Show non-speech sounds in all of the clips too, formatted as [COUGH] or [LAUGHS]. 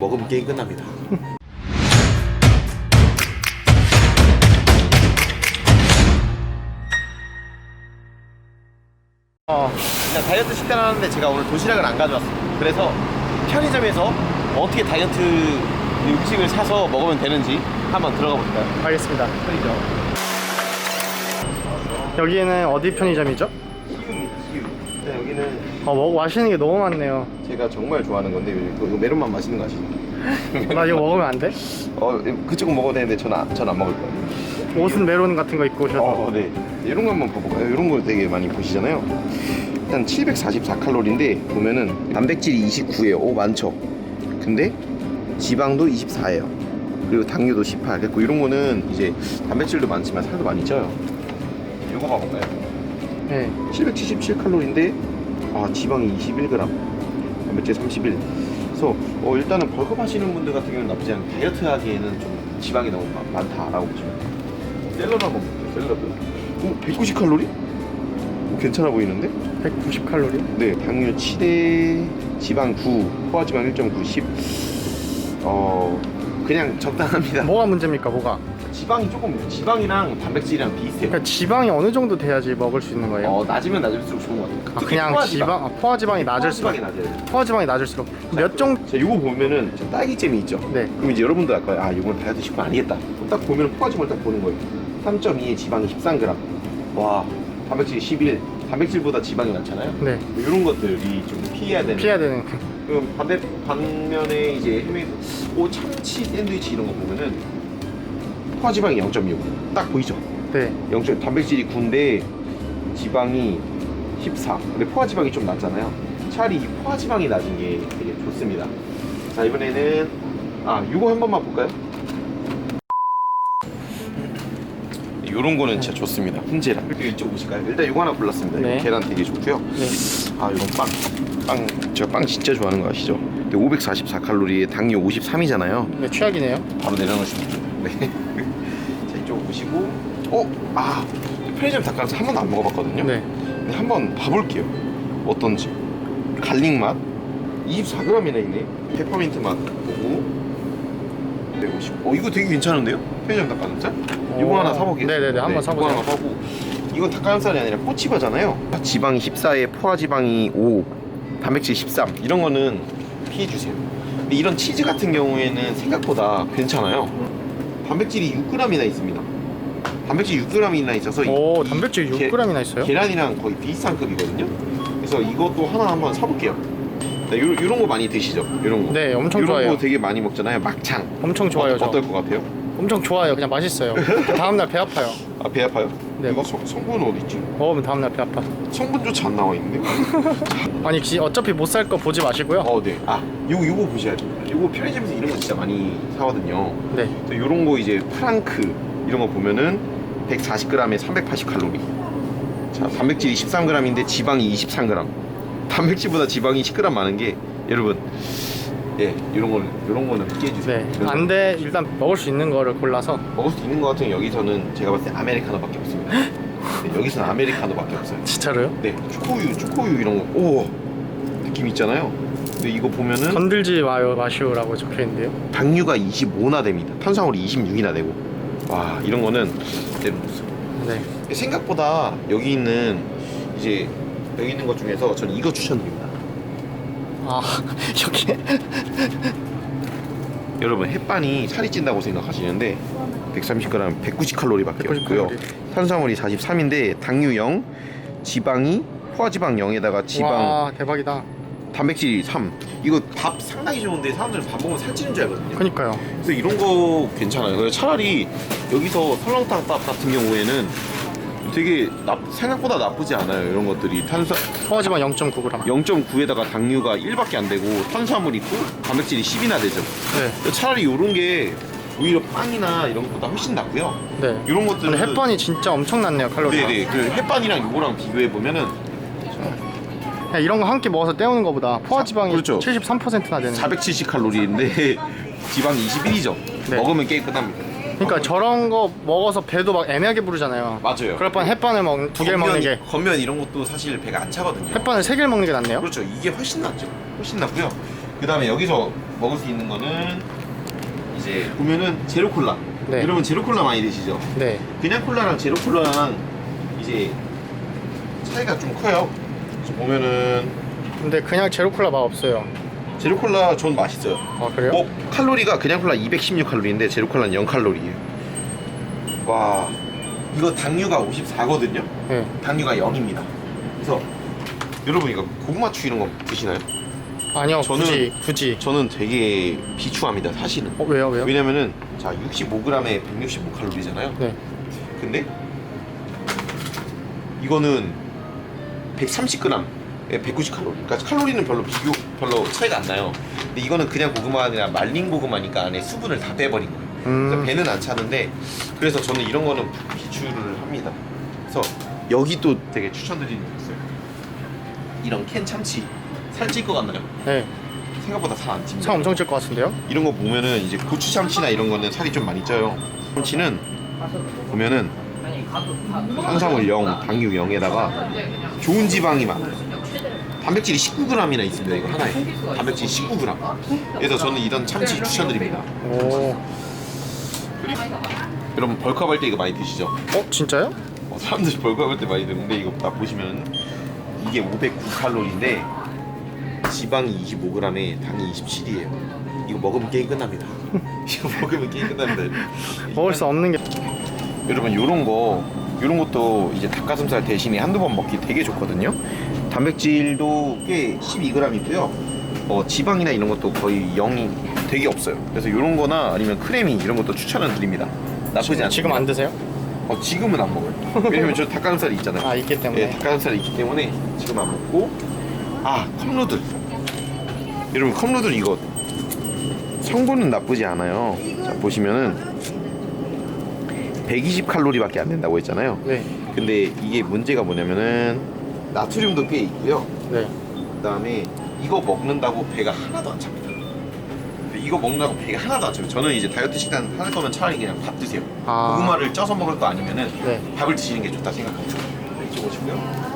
먹으면 게임 끝납니다. 어, 그냥 다이어트 식단 하는데 제가 오늘 도시락을 안 가져왔어요. 그래서 편의점에서 어떻게 다이어트 음식을 사서 먹으면 되는지 한번 들어가 볼까요? 알겠습니다. 편의점. 여기는 어디 편의점이죠? 시우입니다, 시우. 일단 여기는 어, 먹 마시는 게 너무 많네요. 제가 정말 좋아하는 건데 이거, 이거 메론만 마시는 거 아시죠? [LAUGHS] 나 이거 먹으면 안 돼? 어, 그쪽은 먹어도 되는데 저는 전 안 먹을 거예요. 옷은 메론 같은 거 입고 오셔서. 어, 네. 이런 거 한번 봐볼까요? 이런 거 되게 많이 보시잖아요. 일단 744칼로리인데 보면은 단백질이 29예요. 오 많죠. 근데 지방도 24예요. 그리고 당류도 18. 그리고 이런 거는 이제 단백질도 많지만 살도 많이 쪄요. 이거 봐볼까요? 네. 777칼로리인데 아 지방이 21g, 단백질 31. 그래서 어, 일단은 벌크업 하시는 분들 같은 경우는 나쁘지 않은 다이어트 하기에는 좀 지방이 너무 많- 많다라고 보시면 돼요. 샐러드 한번 볼게요. 샐러드. 오, 190칼로리? 오, 괜찮아 보이는데? 190 칼로리. 네, 당류 7에 지방 9, 포화지방 1.9, 10. 어, 그냥 적당합니다. 뭐가 문제입니까, 뭐가? 지방이 조금 지방이랑 단백질이랑 비슷해요. 그러니까 지방이 어느 정도 돼야지 먹을 수 있는 거예요? 어, 낮으면 낮을수록 좋은 것 같아요. 아, 특히 그냥 포화지방. 지방, 아, 포화 지방이 낮을수록. 포화지방이 낮아요. 포화 지방이 낮을수록. 몇 정도? 자, 이거 보면은 저 딸기잼이 있죠. 네. 그럼 이제 여러분들 할 거예요. 아, 이건 다이어트 식품 아니겠다. 그럼 딱 보면 포화지방을 딱 보는 거예요. 3.2에 지방이 13g. 와, 단백질이 11. 단백질보다 지방이 많잖아요. 네. 이런 것들이 좀 피해야 되는. 피해야 되는. 그럼 반대 반면에 이제 해외 오 참치 샌드위치 이런 거 보면은 포화지방이 0.6. 딱 보이죠? 네. 0. 단백질이 9인데 지방이 14. 근데 포화 지방이 좀 낮잖아요. 차라리 이 포화 지방이 낮은 게 되게 좋습니다. 자 이번에는 아 이거 한 번만 볼까요? 이런 거는 진짜 좋습니다. 훈제랑 이쪽 보실까요? 일단 이거 하나 골랐습니다. 네. 이거 계란 되게 좋고요. 네. 아 이건 빵. 빵 제가 빵 진짜 좋아하는 거 아시죠? 근데 544칼로리에 당류 53이잖아요. 네, 최악이네요. 바로 내려놓으시면 돼요. 네. [LAUGHS] 자 이쪽 보시고 어? 아 편의점 닭가슴살 한 번도 안 먹어봤거든요. 네. 근데 한번 봐볼게요. 어떤지. 갈릭 맛 24g이나 있네. 페퍼민트 맛 보고 150. 어 이거 되게 괜찮은데요? 편의점 닭가슴살? 이거 오. 하나 사보게요. 네네네, 한번 사보세요. 이거 하나 사고. 이건 닭가슴살이 아니라 꼬치바잖아요. 지방이 14에 포화지방이 5, 단백질 13. 이런 거는 피해 주세요. 근데 이런 치즈 같은 경우에는 생각보다 괜찮아요. 단백질이 6g이나 있습니다. 단백질 6g이나 있어서 이- 오, 이 단백질 게- 6g이나 있어요? 계란이랑 거의 비슷한 급이거든요. 그래서 이것도 하나 한번 사볼게요. 네, 요, 요런 거 많이 드시죠? 요런 거. 네, 엄청 요런 좋아해요. 거 되게 많이 먹잖아요. 막창. 엄청 좋아요, 어, 저. 어떨 것 같아요? 엄청 좋아요. 그냥 맛있어요. [LAUGHS] 다음날 배 아파요. 아, 배 아파요? 네, 이거 먹- 성, 성분은 어디 있지? 먹으면 다음날 배 아파. 성분조차 안 나와 있는데. [LAUGHS] 아니, 기- 어차피 못 살 거 보지 마시고요. 어, 네. 아, 요거 요거 보셔야 돼요. 요거 편의점에서 이런 거 진짜 많이 사거든요. 네. 또 요런 거 이제 프랑크 이런 거 보면은 140g에 380칼로리. 자, 단백질이 13g인데 지방이 23g. 단백질보다 지방이 10g 많은 게 여러분 예, 이런 거는 이런 거는 피해 주세요. 네. 안 돼. 일단 먹을 수 있는 거를 골라서. 먹을 수 있는 거 같은 경우 여기서는 제가 봤을 때 아메리카노밖에 없습니다. 네, 여기서는 아메리카노밖에 없어요. 진짜로요? 네, 초코우유, 초코우유 이런 거, 오 느낌 있잖아요. 근데 이거 보면은 건들지 마요, 마시오라고 적혀 있는데요. 당류가 25나 됩니다. 탄수화물이 26이나 되고, 와 이런 거는 내려놓으세요. 네. 생각보다 여기 있는 이제 여기 있는 것 중에서 저는 이거 추천드립니다. 아, [LAUGHS] 여기. [LAUGHS] 여러분 햇반이 살이 찐다고 생각하시는데 130g 190칼로리밖에 190 없고요. 칼로리. 탄수화물이 43인데 당류 0, 지방이 포화지방 0에다가 지방 와, 대박이다. 단백질이 3. 이거 밥 상당히 좋은데 사람들은 밥 먹으면 살찌는 줄 알거든요. 그니까요. 그래서 이런 거 괜찮아요. 그래서 차라리 여기서 설렁탕 밥 같은 경우에는 되게 나, 생각보다 나쁘지 않아요. 이런 것들이 탄수 포화지방 0.9g. 0.9에다가 당류가 1밖에 안 되고 탄수화물 있고 단백질이 10이나 되죠. 네. 차라리 이런 게 오히려 빵이나 이런 것보다 훨씬 낫고요. 네. 이런 것들은 햇반이 진짜 엄청났네요, 칼로리가. 네네 그 햇반이랑 이거랑 비교해 보면은 그냥 이런 거 한 끼 먹어서 때우는 거보다 포화지방이 그렇죠. 73%나 되는. 470 칼로리인데 [LAUGHS] 지방이 21이죠. 네. 먹으면 게임 끝납니다. 그러니까 저런 거 먹어서 배도 막 애매하게 부르잖아요. 맞아요. 그럴 바엔 햇반을 먹, 두 개를 먹는 게 겉면 이런 것도 사실 배가 안 차거든요. 햇반을 세 개를 먹는 게 낫네요. 그렇죠. 이게 훨씬 낫죠. 훨씬 낫고요. 그 다음에 여기서 먹을 수 있는 거는 이제 보면은 제로 콜라. 네. 여러분 제로 콜라 많이 드시죠? 네. 그냥 콜라랑 제로 콜라랑 이제 차이가 좀 커요. 보면은 근데 그냥 제로 콜라 맛 없어요. 제로 콜라 전 맛있어요. 아 그래요? 어, 칼로리가 그냥 콜라 216 칼로리인데 제로 콜라는 0 칼로리예요. 와, 이거 당류가 54거든요. 네. 당류가 0입니다. 그래서 여러분 이거 고구마 추 이런 거 드시나요? 아니요. 저는- 굳이 굳이. 저는 되게 비추합니다, 사실은. 어 왜요 왜요? 왜냐면은 자 65g에 165칼로리잖아요. 네. 근데 이거는 130g에 190칼로리. 그러니까 칼로리는 별로 비교 별로 차이가 안 나요. 근데 이거는 그냥 고구마가 아니라 말린 고구마니까 안에 수분을 다 빼버린 거예요. 그래서 음. 배는 안 차는데 그래서 저는 이런 거는 비추를 합니다. 그래서 여기 또 되게 추천드리는 게 있어요. 이런 캔 참치 살찔 것 같나요? 네. 생각보다 살안 찝니다. 살 엄청 찔것 같은데요? 이런 거 보면은 이제 고추 참치나 이런 거는 살이 좀 많이 쪄요. 참치는 보면은 탄수화물 0, 당류 0에다가 좋은 지방이 많아요. 단백질이 19g이나 있습니다. 이거 하나에 단백질 19g. 그래서 저는 이런 참치 추천드립니다. 오. 여러분 벌크업 할 때 이거 많이 드시죠? 어 진짜요? 어, 사람들이 벌크업 할 때 많이 드는데 이거 딱 보시면 이게 509칼로리인데 지방이 25g에 당이 27이에요. 이거 먹으면 게임 끝납니다. [LAUGHS] 이거 먹으면 게임 끝납니다. 먹을 수 없는 게. 여러분 요런 거 요런 것도 이제 닭가슴살 대신에 한두 번 먹기 되게 좋거든요. 단백질도 꽤 12g이고요. 어, 지방이나 이런 것도 거의 0이 되게 없어요. 그래서 요런 거나 아니면 크래미 이런 것도 추천을 드립니다. 나쁘지 않습니다. 지금 안 드세요? 어, 지금은 안 먹어요. 왜냐면 저 닭가슴살이 있잖아요. 아 있기 때문에. 예, 닭가슴살이 있기 때문에 지금 안 먹고 아 컵누들 여러분 컵누들 이거 성분은 나쁘지 않아요 자 보시면은 120칼로리밖에 안 된다고 했잖아요 네. 근데 이게 문제가 뭐냐면은 나트륨도 꽤 있고요 네. 그 다음에 이거 먹는다고 배가 하나도 안 찹니다 이거 먹는다고 배가 하나도 안 차요 저는 이제 다이어트 식단 할 거면 차라리 그냥 밥 드세요 아. 고구마를 쪄서 먹을 거 아니면은 네. 밥을 드시는 게 좋다 생각합니다. 이쪽 오시고요.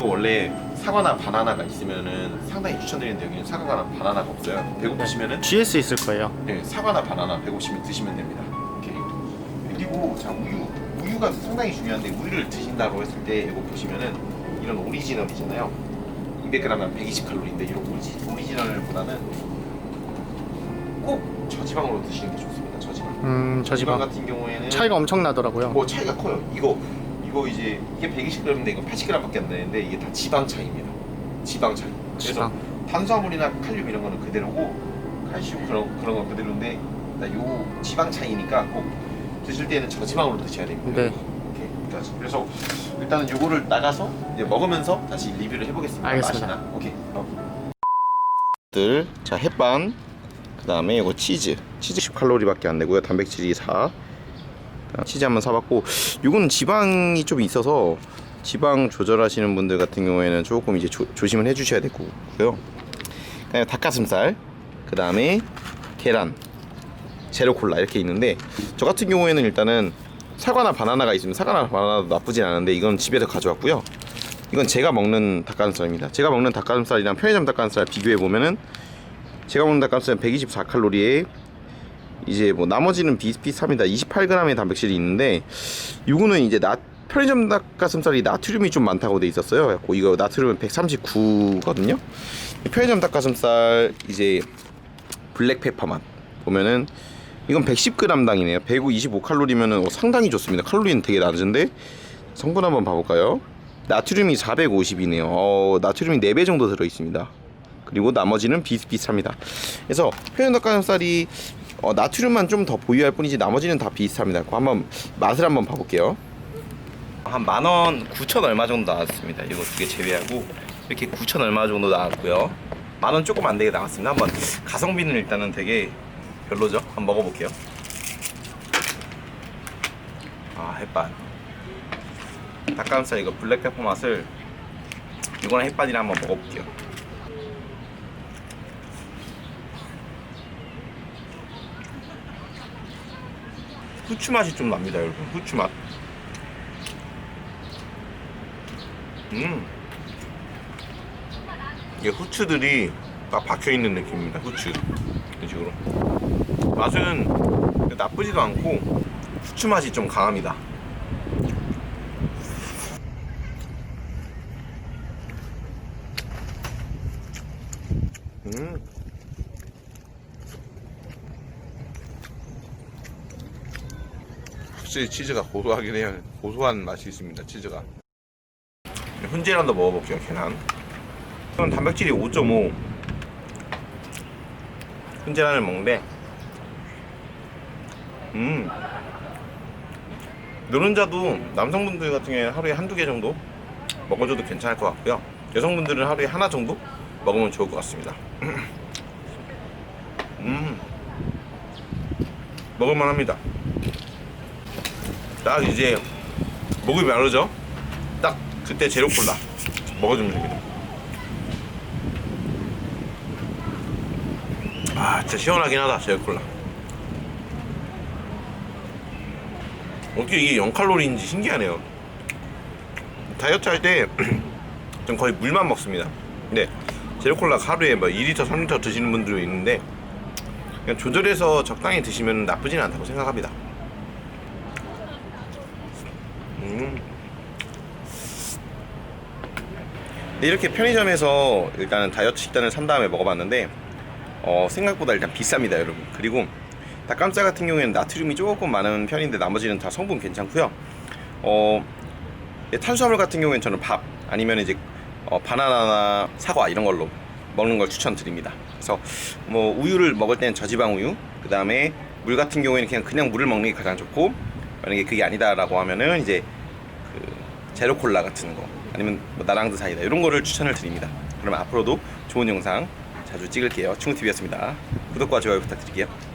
또 원래 사과나 바나나가 있으면은 상당히 추천드리는데 여기는 사과나 바나나가 없어요. 배고프시면은 GS 있을 거예요. 네, 사과나 바나나 배고프시면 드시면 됩니다. 그리고 자 우유 우유가 상당히 중요한데 우유를 드신다고 했을 때 이거 보시면은 이런 오리지널이잖아요. 200g당 120칼로리인데 이런 오리지, 오리지널보다는 꼭 저지방으로 드시는 게 좋습니다. 저지방. 음 저지방 저지방 같은 경우에는 차이가 엄청 나더라고요. 뭐 차이가 커요. 이거 이거 이제 이게 120g인데 이거 80g밖에 안 되는데 이게 다 지방 차이입니다. 지방 차이. 그래서 지방. 탄수화물이나 칼륨 이런 거는 그대로고 칼슘 그런 그런 건 그대로인데 일단 요 지방 차이니까 꼭 드실 때는 저지방으로 드셔야 됩니다. 네. 이렇게. 그래서 일단은 요거를 나가서 이제 먹으면서 다시 리뷰를 해보겠습니다. 알겠습니다. 맛이나. 오케이. 들, 자 햇반, 그 다음에 이거 치즈. 치즈 10 칼로리밖에 안 되고요. 단백질이 4. 치즈 한번 사봤고, 이거는 지방이 좀 있어서 지방 조절하시는 분들 같은 경우에는 조금 이제 조, 조심을 해주셔야 되고요. 그다음에 닭가슴살, 그 다음에 계란, 제로 콜라 이렇게 있는데 저 같은 경우에는 일단은 사과나 바나나가 있으면 사과나 바나나도 나쁘진 않은데 이건 집에서 가져왔고요. 이건 제가 먹는 닭가슴살입니다. 제가 먹는 닭가슴살이랑 편의점 닭가슴살 비교해 보면은 제가 먹는 닭가슴살은 124 칼로리에 이제 뭐 나머지는 비슷비슷합니다. 28g의 단백질이 있는데 이거는 이제 나 편의점 닭가슴살이 나트륨이 좀 많다고 돼 있었어요. 그래갖고 이거 나트륨은 139거든요. 편의점 닭가슴살 이제 블랙페퍼 맛 보면은 이건 110g당이네요. 125칼로리면은 어, 상당히 좋습니다. 칼로리는 되게 낮은데 성분 한번 봐볼까요? 나트륨이 450이네요. 어, 나트륨이 4배 정도 들어 있습니다. 그리고 나머지는 비슷비슷합니다. 그래서 편의점 닭가슴살이 어, 나트륨만 좀 더 보유할 뿐이지 나머지는 다 비슷합니다. 한번 맛을 한번 봐볼게요. 한 만 원, 9천 얼마 정도 나왔습니다. 이거 두 개 제외하고 이렇게 9천 얼마 정도 나왔고요. 만원 조금 안 되게 나왔습니다. 한번 가성비는 일단은 되게 별로죠. 한번 먹어볼게요. 아 햇반. 닭가슴살 이거 블랙페퍼 맛을 이거랑 햇반이랑 한번 먹어볼게요. 후추 맛이 좀 납니다, 여러분. 후추 맛. 음. 이게 후추들이 딱 박혀 있는 느낌입니다. 후추. 이런 식으로 맛은 나쁘지도 않고 후추 맛이 좀 강합니다 음. 확실히 치즈가 고소하긴 해요. 고소한 맛이 있습니다. 치즈가. 훈제란도 먹어볼게요. 계란. 이건 단백질이 5.5. 훈제란을 먹는데, 음. 노른자도 남성분들 같은 경우에 하루에 한두 개 정도 먹어줘도 괜찮을 것 같고요. 여성분들은 하루에 하나 정도 먹으면 좋을 것 같습니다. [CLEARS THROAT] 음. 먹을만 합니다. 딱 이제 목이 마르죠? 딱 그때 제로 콜라 먹어주면 됩니다. 아, 진짜 시원하긴 하다, 제로 콜라. 어떻게 이게 0칼로리인지 신기하네요. 다이어트 할 때 [CLEARS THROAT] 전 거의 물만 먹습니다. 근데 제로 콜라 하루에 뭐 2리터, 3리터 드시는 분들도 있는데 그냥 조절해서 적당히 드시면 나쁘진 않다고 생각합니다. 음. 이렇게 편의점에서 일단은 다이어트 식단을 산 다음에 먹어봤는데 어, 생각보다 일단 비쌉니다, 여러분. 그리고 닭가슴살 같은 경우에는 나트륨이 조금 많은 편인데 나머지는 다 성분 괜찮고요. 어, 예, 탄수화물 같은 경우에는 저는 밥 아니면 이제 어, 바나나나 사과 이런 걸로 먹는 걸 추천드립니다. 그래서 뭐 우유를 먹을 때는 저지방 우유, 그 다음에 물 같은 경우에는 그냥 그냥 물을 먹는 게 가장 좋고 만약에 그게 아니다라고 하면은 이제 그 제로 콜라 같은 거 아니면 뭐 나랑드 사이다 이런 거를 추천을 드립니다. 그러면 앞으로도 좋은 영상 자주 찍을게요. 친구TV였습니다. 구독과 좋아요 부탁드릴게요.